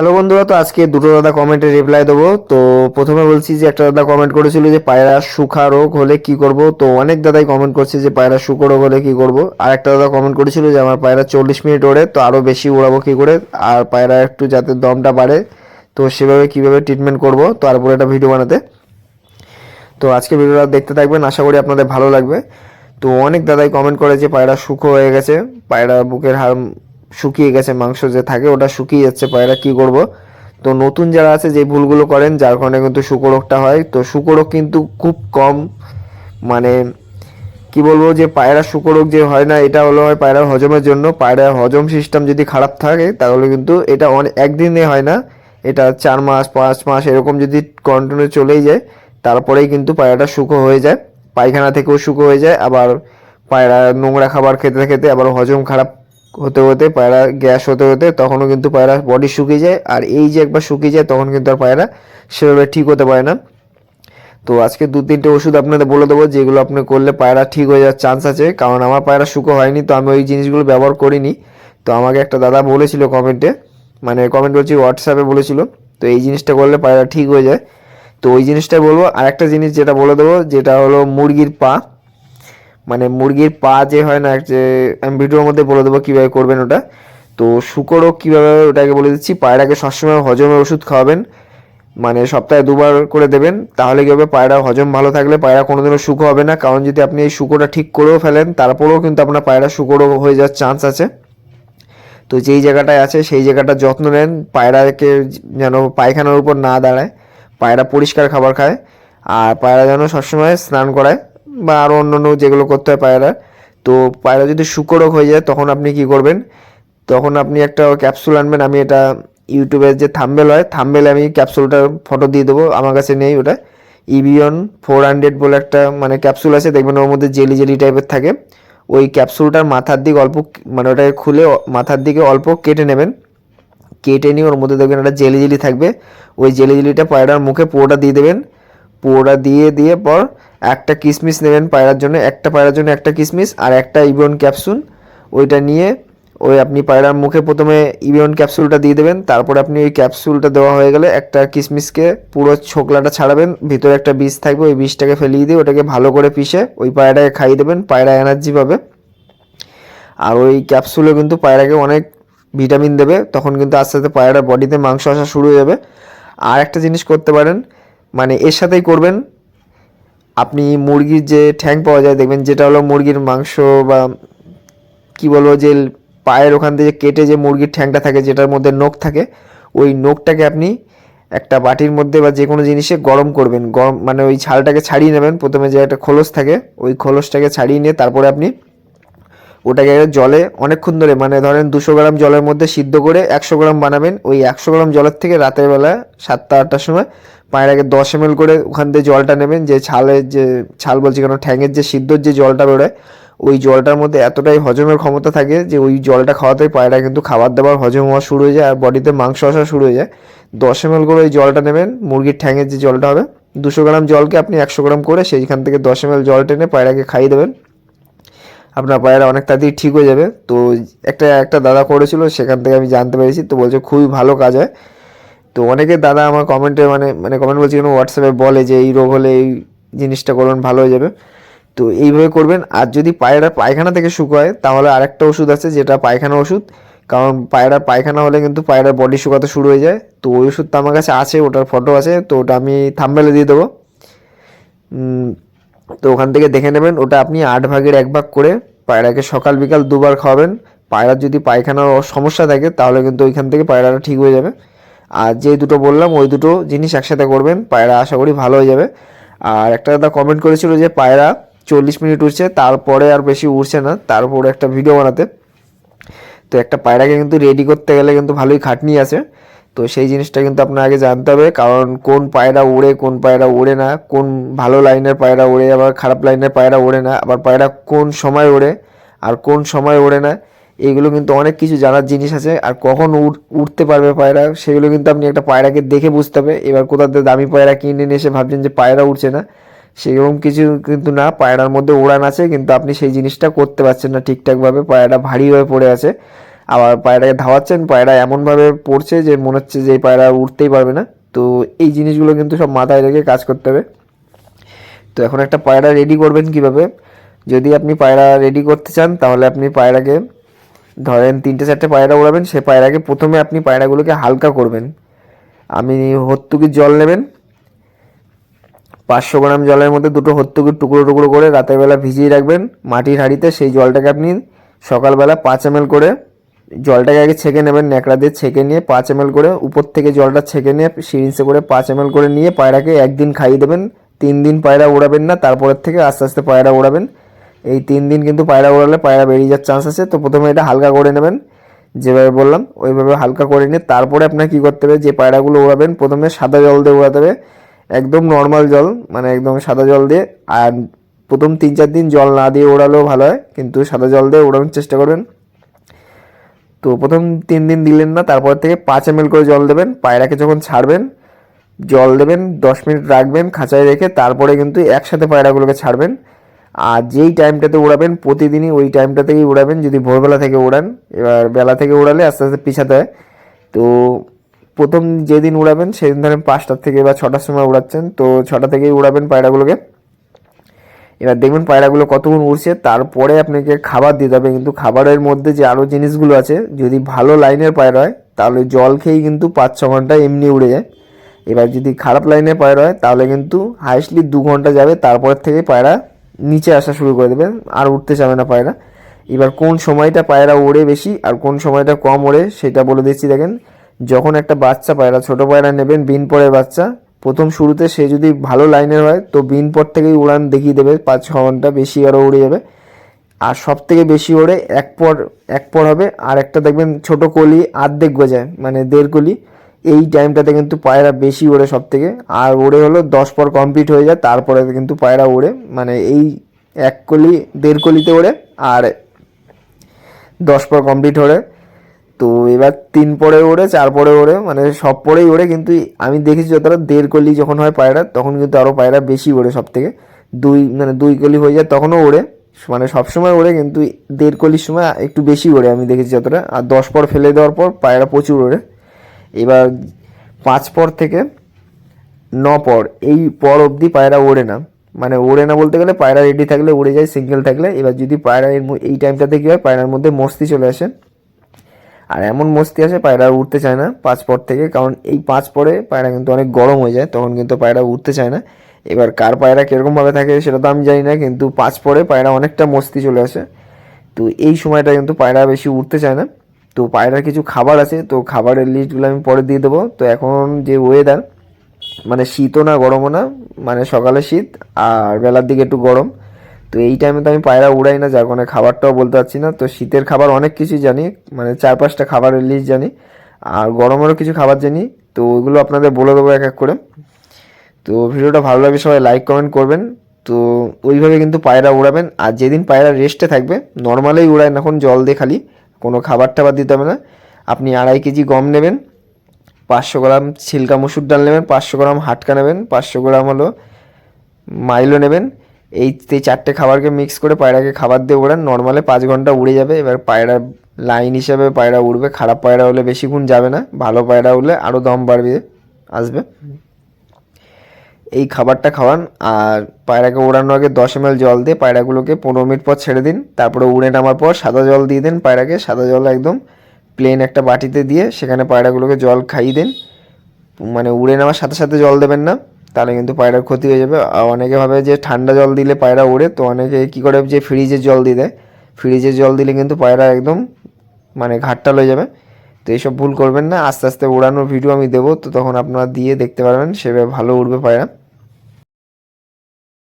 Hello বন্ধুরা, তো আজকে দুটো দাদা কমেন্টে রিপ্লাই দেবো। তো প্রথমে বলছি যে, একটা দাদা কমেন্ট করেছিল যে, পায়রা সুখা রোগ হলে কি করব? তো অনেক দাদাই কমেন্ট করছে যে, পায়রা শুকো রোগ হলে কি করব? আর একটা দাদা কমেন্ট করেছিল যে, আমার পায়রা চল্লিশ মিনিট ওড়ে, তো আরও বেশি উড়াবো কী করে? আর পায়রা একটু যাতে দমটা বাড়ে, তো সেভাবে কীভাবে ট্রিটমেন্ট করব? তারপরে একটা ভিডিও বানাতে। তো আজকে ভিডিওটা দেখতে থাকবেন, আশা করি আপনাদের ভালো লাগবে। তো অনেক দাদাই কমেন্ট করে যে, পায়রা শুকো হয়ে গেছে, পায়রা বুকের হাড় শুকিয়ে গেছে মাংস যে থাকে, ওটা শুকিয়ে যাচ্ছে পায়রা, কি করব? তো নতুন যারা আছে, যে ভুলগুলো করেন, যার কারণে কিন্তু শুকরোগটা হয়। তো শুকরোগ কিন্তু খুব কম মানে কি বলব যে পায়রা শুকরোগ যে হয় না, এটা হলো হয় পায়রার হজমের জন্য। পায়রার হজম সিস্টেম যদি খারাপ থাকে, তাহলে কিন্তু এটা অনেক একদিনে হয় না। এটা চার মাস, পাঁচ মাস, এরকম যদি কন্টিনিউ চলেই যায়, তারপরেই কিন্তু পায়রাটা শুকো হয়ে যায়। পায়খানা থেকেও শুকো হয়ে যায়, আবার পায়রা নোংরা খাবার খেতে খেতে আবার হজম খারাপ হতে হতে পায়রা গ্যাস হতে হতে তখনও কিন্তু পায়রা বডি শুকিয়ে যায়। আর এই যে একবার শুকিয়ে যায়, তখন কিন্তু আর পায়রা সেভাবে ঠিক হতে পারে না। তো আজকে দু তিনটে ওষুধ আপনাদের বলে দেবো, যেগুলো আপনি করলে পায়রা ঠিক হয়ে যাওয়ার চান্স আছে। কারণ আমার পায়রা শুকো হয়নি, তো আমি ওই জিনিসগুলো ব্যবহার করিনি। তো আমাকে একটা দাদা বলেছিল কমেন্টে মানে কমেন্ট বলছি হোয়াটসঅ্যাপে বলেছিল, তো এই জিনিসটা করলে পায়রা ঠিক হয়ে যায়। তো ওই জিনিসটাই বলব। আর একটা জিনিস যেটা বলে দেবো, যেটা হলো মুরগির পা। মানে মুরগির পা যে হয় না, যে আমি ভিডিওর মধ্যে বলে দেবো কীভাবে করবেন ওটা। তো শুকরও কীভাবে ওটাকে বলে দিচ্ছি পায়রাকে সবসময় হজমের ওষুধ খাওয়াবেন। মানে সপ্তাহে দুবার করে দেবেন, তাহলে কী হবে? পায়রা হজম ভালো থাকলে পায়রা কোনোদিনও শুকো হবে না। কারণ যদি আপনি এই শুকোটা ঠিক করেও ফেলেন, তারপরেও কিন্তু আপনার পায়রা শুকোরও হয়ে যাওয়ার চান্স আছে। তো যেই জায়গাটায় আছে, সেই জায়গাটা যত্ন নেন। পায়রাকে যেন পায়খানার উপর না দাঁড়ায়, পায়রা পরিষ্কার খাবার খায়। আর পায়রা যেন সবসময় স্নান করায়। বা আরও অন্যান্য যেগুলো করতে হয় পায়রা, তো পায়রা যদি শুকরোগ হয়ে যায়, তখন আপনি কি করবেন? তখন আপনি একটা ক্যাপসুল আনবেন, আমি এটা ইউটিউবের যে থাম্বেল হয়, থাম্বেলে আমি ক্যাপসুলটার ফটো দিয়ে দেবো, আমার কাছে নেই ওটা। ইভিয়ন ফোর হান্ড্রেড বলে একটা মানে ক্যাপসুল আছে, দেখবেন ওর মধ্যে জেলি জেলি টাইপের থাকে। ওই ক্যাপসুলটার মাথার দিক অল্প মানে ওটাকে খুলে মাথার দিকে অল্প কেটে নেবেন। কেটে নিয়ে ওর মধ্যে দেখবেন একটা জেলি জেলি থাকবে। ওই জেলি জেলিটা পায়রার মুখে পুরোটা দিয়ে দেবেন। পুরোটা দিয়ে দিয়ে পর একটা কিসমিস নেবেন পায়রার জন্য, একটা পায়রার জন্য একটা কিসমিস আর একটা ইবিয়ন ক্যাপসুল। ওইটা নিয়ে ওই আপনি পায়রার মুখে প্রথমে ইবিয়ন ক্যাপসুলটা দিয়ে দেবেন, তারপরে আপনি ওই ক্যাপসুলটা দেওয়া হয়ে গেলে একটা কিসমিসকে পুরো ছোকলাটা ছাড়াবেন, ভিতরে একটা বীজ থাকবে, ওই বীজটাকে ফেলিয়ে দিয়ে ওটাকে ভালো করে পিষে ওই পায়রাকে খাইয়ে দেবেন, পায়রা এনার্জি পাবে। আর ওই ক্যাপসুলে কিন্তু পায়রাকে অনেক ভিটামিন দেবে, তখন কিন্তু আস্তে আস্তে পায়রার বডিতে মাংস আসা শুরু হয়ে যাবে। আর একটা জিনিস করতে পারেন মানে এর সাথেই করবেন আপনি মুরগির যে ঠ্যাং পাওয়া যায়, দেখবেন যেটা হলো মুরগির মাংস বা কি বলব যে পায়ের ওখান থেকে কেটে যে মুরগির ঠ্যাংটা থাকে, যেটার মধ্যে নোখ থাকে, ওই নোখটাকে আপনি একটা বাটির মধ্যে বা যে কোনো জিনিসে গরম করবেন। গরম মানে ওই ছালটাকে ছাড়িয়ে নেবেন। প্রথমে যে একটা খোলস থাকে, ওই খোলসটাকে ছাড়িয়ে নিয়ে তারপরে আপনি ওটাকে জলে অনেকক্ষণ ধরে মানে ধরেন দুশো গ্রাম জলের মধ্যে সিদ্ধ করে একশো গ্রাম বানাবেন। ওই একশো গ্রাম জলের থেকে রাতের বেলা সাতটা, আটটার সময় পায়রাকে দশ এম করে ওখান থেকে জলটা নেবেন। যে ছালের যে, ছাল বলছি কেন, ঠ্যাঙের যে সিদ্ধর যে জলটা বেরোয়, ওই জলটার মধ্যে এতটাই হজমের ক্ষমতা থাকে যে ওই জলটা খাওয়াতেই পায়রা কিন্তু খাবার দাবার হজম হওয়া শুরু হয়ে যায় আর বডিতে মাংস আসা শুরু হয়ে যায়। দশ এম করে ওই জলটা নেবেন, মুরগির ঠ্যাঙের যে জলটা হবে। দুশো গ্রাম জলকে আপনি একশো গ্রাম করে সেইখান থেকে দশ এম জল টেনে পায়রাকে খাইয়ে দেবেন। আপনার পায়রা অনেক তাড়াতাড়ি ঠিক হয়ে যাবে। তো একটা একটা দাদা করেছিল, সেখান থেকে আমি জানতে পেরেছি। তো বলছে খুবই ভালো কাজ হয়। তো অনেকে দাদা আমার কমেন্টে মানে মানে কমেন্ট বলছি কেন হোয়াটসঅ্যাপে বলে যে এই রোগ হলে এই জিনিসটা করবেন, ভালো হয়ে যাবে। তো এইভাবে করবেন। আর যদি পায়রা পায়খানা থেকে শুকায় তাহলে আরেকটা ওষুধ আছে যেটা পায়খানা ওষুধ। কারণ পায়রা পায়খানা হলে কিন্তু পায়রার বডি শুকাতে শুরু হয়ে যায়। তো ওই ওষুধটা আমার কাছে আছে, ওটার ফটো আছে। তো ওটা আমি থাম্বেলে দিয়ে দেবো। তো ওখান থেকে দেখে নেবেন, ওটা আপনি আট ভাগের এক ভাগ করে পায়রাকে সকাল, বিকাল দুবার খাওয়াবেন। পায়রার যদি পায়খানার সমস্যা থাকে, তাহলে কিন্তু ওইখান থেকে পায়রাটা ঠিক হয়ে যাবে। আর যে দুটো বললাম, ওই দুটো জিনিস একসাথে করবেন, পায়রা আশা করি ভালো হয়ে যাবে। আর একটা দাদা কমেন্ট করেছিল যে, পায়রা চল্লিশ মিনিট উঠছে তারপরে আর বেশি উঠছে না তারপরে একটা ভিডিও বানাতে। তো একটা পায়রাকে কিন্তু রেডি করতে গেলে কিন্তু ভালোই খাটনি আছে। তো সেই জিনিসটা কিন্তু আপনার আগে জানতে হবে, কারণ কোন পায়রা উড়ে, কোন পায়রা ওড়ে না, কোন ভালো লাইনের পায়রা ওড়ে আবার খারাপ লাইনের পায়রা ওড়ে না, আবার পায়রা কোন সময় ওড়ে আর কোন সময় ওড়ে না এইগুলো কিন্তু অনেক কিছু জানার জিনিস আছে, আর কখন উঠতে পারবে পায়রা, সেগুলো কিন্তু আপনি একটা পায়রাকে দেখে বুঝতে হবে, এবার কোথাও দামি পায়রা কিনে নিয়ে এসে ভাবছেন যে পায়রা উঠছে না, সেরকম কিছু কিন্তু না, পায়রার মধ্যে উড়ান আছে, কিন্তু আপনি সেই জিনিসটা করতে পারছেন না ঠিকঠাকভাবে, পায়রাটা ভারী হয়ে পড়ে আছে আবার পায়রাকে ধাওয়াচ্ছেন, পায়রা এমনভাবে পড়ছে যে মনে হচ্ছে যে পায়রা উঠতেই পারবে না। তো এই জিনিসগুলো কিন্তু সব মাথায় রেখে কাজ করতে হবে। তো এখন একটা পায়রা রেডি করবেন কীভাবে? যদি আপনি পায়রা রেডি করতে চান, তাহলে আপনি পায়রাকে ধরেন তিনটে চারটে পায়রা উড়াবেন, সে পায়রাকে প্রথমে আপনি পায়রাগুলোকে হালকা করবেন। আমি হত্তুকির জল নেবেন। পাঁচশো গ্রাম জলের মধ্যে দুটো হত্তুকির টুকরো টুকরো করে রাতের বেলা ভিজিয়ে রাখবেন। মাটির হাঁড়িতে সেই জলটাকে আপনি সকালবেলা পাঁচ এম করে জলটাকে আগে ছেঁকে নেবেন, ন্যাকড়া দিয়ে ছেঁকে নিয়ে পাঁচ এম করে উপর থেকে জলটা ছেঁকে নিয়ে সিরিঞ্জে করে পাঁচ এম করে নিয়ে পায়রাকে একদিন খাইয়ে দেবেন। তিন দিন পায়রা উড়াবেন না, তারপরের থেকে আস্তে আস্তে পায়রা উড়াবেন এই তিন দিন কিন্তু পায়রা উড়ালে পায়রা বেরিয়ে যাওয়ার চান্স আছে, তো প্রথমে এটা হালকা করে নেবেন। যেভাবে বললাম, ওইভাবে হালকা করে নিয়ে তারপরে আপনার কী করতে হবে, যে পায়রাগুলো উড়াবেন প্রথমে সাদা জল দিয়ে উড়াতে হবে। একদম নর্মাল জল মানে একদম সাদা জল দিয়ে। আর প্রথম তিন চার দিন জল না দিয়ে ওড়ালেও ভালো হয়, কিন্তু সাদা জল দিয়ে ওড়ানোর চেষ্টা করবেন। তো প্রথম তিন দিন দিলেন না, তারপর থেকে পাঁচ এম করে জল দেবেন, পায়রাকে যখন ছাড়বেন, জল দেবেন, দশ মিনিট রাখবেন খাঁচায় রেখে, তারপরে কিন্তু একসাথে পায়রাগুলোকে ছাড়বেন। আর যেই টাইমটাতে উড়াবেন, প্রতিদিনই ওই টাইমটা থেকেই উড়াবেন, যদি ভোরবেলা থেকে উড়ান, এবার বেলা থেকে উড়ালে আস্তে আস্তে পিছাতে হয়। তো প্রথম যেদিন উড়াবেন, সেদিন ধরেন পাঁচটার থেকে বা ছটার সময় উড়াচ্ছেন, তো ছটা থেকেই উড়াবেন পায়রাগুলোকে। এবার দেখবেন পায়রাগুলো কতক্ষণ উড়ছে, তারপরে আপনাকে খাবার দিতে হবে। কিন্তু খাবারের মধ্যে যে আরও জিনিসগুলো আছে, যদি ভালো লাইনের পায়রা হয়, তাহলে জল খেয়েই কিন্তু পাঁচ ছ ঘণ্টা এমনি উড়ে যায়। এবার যদি খারাপ লাইনের পায়রা হয়, তাহলে কিন্তু হাইস্টলি দু ঘণ্টা যাবে, তারপর থেকে পায়রা নিচে আসা শুরু করে দেবে, আর উঠতে চাবে না পায়রা। এবার কোন সময়টা পায়রা ওড়ে বেশি, আর কোন সময়টা কম ওড়ে, সেটা বলে দিচ্ছি দেখেন। যখন একটা বাচ্চা পায়রা, ছোট পায়রা নেবেন, বিন পরের বাচ্চা প্রথম শুরুতে সে যদি ভালো লাইনের হয়, তো বিন পর থেকেই উড়ান দেখিয়ে দেবে, পাঁচ ছ ঘণ্টা বেশি আরও উড়ে যাবে। আর সব থেকে বেশি ওড়ে এক পর এক পর হবে। আর একটা দেখবেন ছোট কলি আর্ধেক গজায় মানে দেড় কলি। এই টাইমটাতে কিন্তু পায়রা বেশি ওড়ে সব থেকে আর ওড়ে হলো দশ পর কমপ্লিট হয়ে যায়, তারপরে কিন্তু পায়রা ওড়ে। মানে এই এক কলি, দেড় কলিতে ওড়ে, আর দশ পর কমপ্লিট ওড়ে তো এবার তিন পরে ওড়ে, চার পরে ওড়ে মানে সব পরেই ওড়ে, কিন্তু আমি দেখেছি যতটা দেড় কলি যখন হয় পায়রা, তখন কিন্তু আরও পায়রা বেশি ওড়ে সব থেকে দুই মানে দুই কলি হয়ে যায়, তখনও ওড়ে মানে সবসময় ওড়ে, কিন্তু দেড় কলির সময় একটু বেশি ওড়ে আমি দেখেছি যতটা। আর দশ পর ফেলে দেওয়ার পর পায়রা প্রচুর ওড়ে। এবার পাঁচ পর থেকে ন পর, এই পর অবধি পায়রা ওড়ে না। মানে ওড়ে না বলতে গেলে পায়রা রেডি থাকলে উড়ে যায় সিঙ্গেল থাকলে। এবার যদি পায়রা এই টাইমটাতে কী হয়, পায়রার মধ্যে মস্তি চলে আসে। আর এমন মস্তি আসে পায়রা উঠতে চায় না পাঁচ পর থেকে, কারণ এই পাঁচ পরে পায়রা কিন্তু অনেক গরম হয়ে যায়, তখন কিন্তু পায়রা উঠতে চায় না। এবার কার পায়রা কীরকমভাবে থাকে সেটা তো আমি জানি না, কিন্তু পাঁচ পরে পায়রা অনেকটা মস্তি চলে আসে। তো এই সময়টা কিন্তু পায়রা বেশি উঠতে চায় না। তো পায়রার কিছু খাবার আছে, তো খাবারের লিস্টগুলো আমি পরে দিয়ে দেবো। তো এখন যে ওয়েদার মানে শীতও না, গরমও না মানে সকালে শীত, আর বেলার দিকে একটু গরম। তো এই টাইমে তো আমি পায়রা উড়াই না, যার কারণে খাবারটাও বলতে পারছি না। তো শীতের খাবার অনেক কিছু জানি মানে চার পাঁচটা খাবারের লিস্ট জানি, আর গরমেরও কিছু খাবার জানি। তো ওইগুলো আপনাদের বলে দেবো এক এক করে। তো ভিডিওটা ভালো লাগলে সবাই লাইক কমেন্ট করবেন। তো ওইভাবে কিন্তু পায়রা উড়াবেন, আর যেদিন পায়রা রেস্টে থাকবে নর্মালেই উড়ায় এখন জল দিয়ে খালি, কোনো খাবার টাবার দিতে হবে না। আপনি আড়াই কেজি গম নেবেন, পাঁচশো গ্রাম ছিলকা মসুর ডাল নেবেন, পাঁচশো গ্রাম হাটকা নেবেন, পাঁচশো গ্রাম হলো মাইলো নেবেন এই চারটে খাবারকে মিক্স করে পায়রাকে খাবার দিয়ে ওড়ান নর্মালে পাঁচ ঘণ্টা উড়ে যাবে। এবার পায়রা লাইন হিসাবে পায়রা উড়বে। খারাপ পায়রা হলে বেশিক্ষণ যাবে না। ভালো পায়রা হলে আরও দম বাড়বে, আসবে। এই খাবারটা খাওয়ান আর পায়রাকে ওড়ানোর আগে দশ এম জল দিয়ে পায়রাগুলোকে পনেরো মিনিট পর ছেড়ে দিন। তারপরে উড়ে নামার পর সাদা জল দিয়ে দিন পায়রাকে। সাদা জল একদম প্লেন একটা বাটিতে দিয়ে সেখানে পায়রাগুলোকে জল খাইয়ে দিন। মানে উড়ে নেওয়ার সাথে সাথে জল দেবেন না। তাহলে কিন্তু পায়রার ক্ষতি হয়ে যাবে। আর অনেকে ভাবে যে ঠান্ডা জল দিলে পায়রা উড়ে তো অনেকে কী করে যে ফ্রিজের জল দিয়ে দেয়। ফ্রিজের জল দিলে কিন্তু পায়রা একদম মানে ঘাটটা হয়ে যাবে। তো এইসব ভুল করবেন না। আস্তে আস্তে উড়ানোর ভিডিও আমি দেবো। তো তখন আপনারা দিয়ে দেখতে পারবেন, সেভাবে ভালো উড়বে পায়রা।